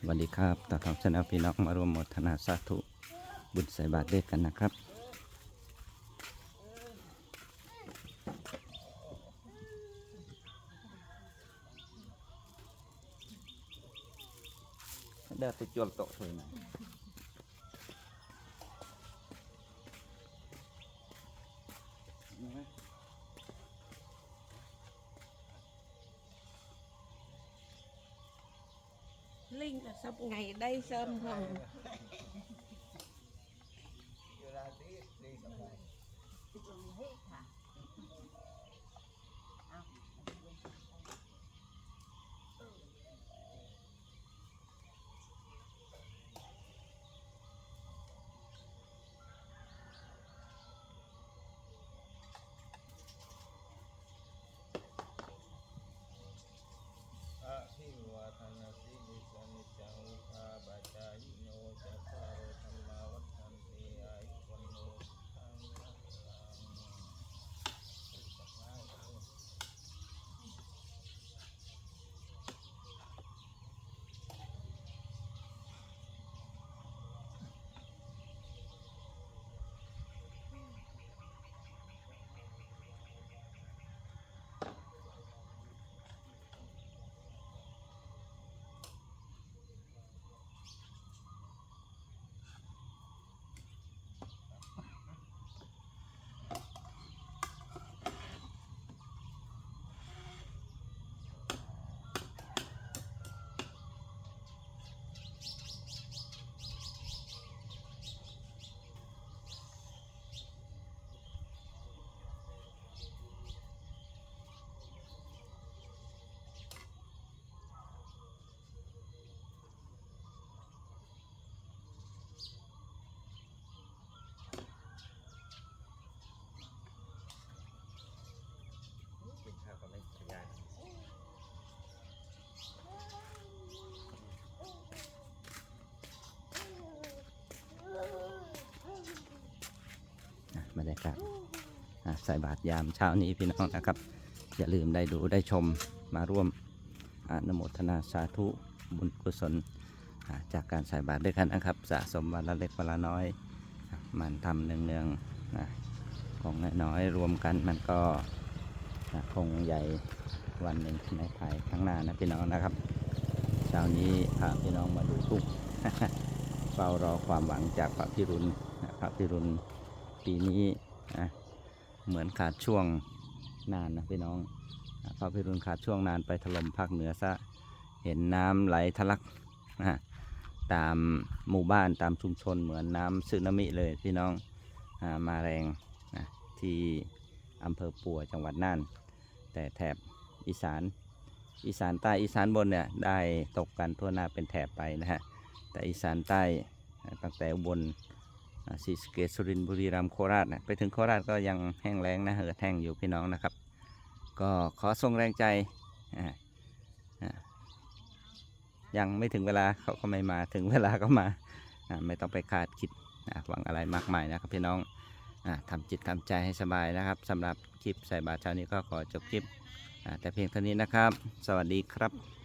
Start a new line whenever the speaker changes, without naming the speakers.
สวัสดีครับต่อทองชนะพี่น้องมารวมโมทนาสาธุ บุญใส่บาตรด้วยกันนะครับเดี๋ยวไปจวลโต๊ะเลยนะ
linh là sắp ngày đây sớm
hồng Hãy subscribe cho kênh Ghiền Mì Gõ Để không
bỏ lỡ những video hấp dẫn บรรยากาศใส่บาตรยามเช้านี้พี่น้องนะครับ อย่าลืมได้ดูได้ชมมาร่วมอนุโมทนาสาธุบุญกุศลจากการใส่บาตรด้วยกันนะครับ สะสมวันละเล็กวันละน้อย มันทำเนืองๆของน้อยๆรวมกันมันก็คงใหญ่วันหนึ่งในภายข้างหน้านะพี่น้องนะครับเช้านี้พาพี่น้องมาดูทุกเฝ้ารอความหวังจากพระพิรุณพระพิรุณ ปีนี้นะเหมือนขาดช่วงนานนะพี่น้องพระพิรุณขาดช่วงนานไปถล่มภาคเหนือซะเห็นน้ำไหลทะลักนะตามหมู่บ้านตามชุมชนเหมือนน้ำสึนามิเลยพี่น้องอมาแรงนะที่อำเภอปัวจังหวัดน่าน แต่แถบอีสานอีสานใต้อีสานบนเนี่ยได้ตกกันทั่วหน้าเป็นแถบไปนะฮะแต่อีสานใต้ตั้งแต่บล ศรีสเกษสุรินทร์บุรีรัมย์โคราชนะไปถึงโคราชก็ยังแห้งแล้งนะเหือดแห้งอยู่พี่น้องนะครับ ก็ขอส่งแรงใจยังไม่ถึงเวลาเขาก็ไม่มาถึงเวลาก็มาไม่ต้องไปคาดคิดหวังอะไรมากมายนะครับพี่น้องอาทำจิตทำใจให้สบายนะครับสำหรับคลิปใส่บาตรเช้านี้ก็ขอจบคลิปแต่เพียงเท่านี้นะครับ สวัสดีครับ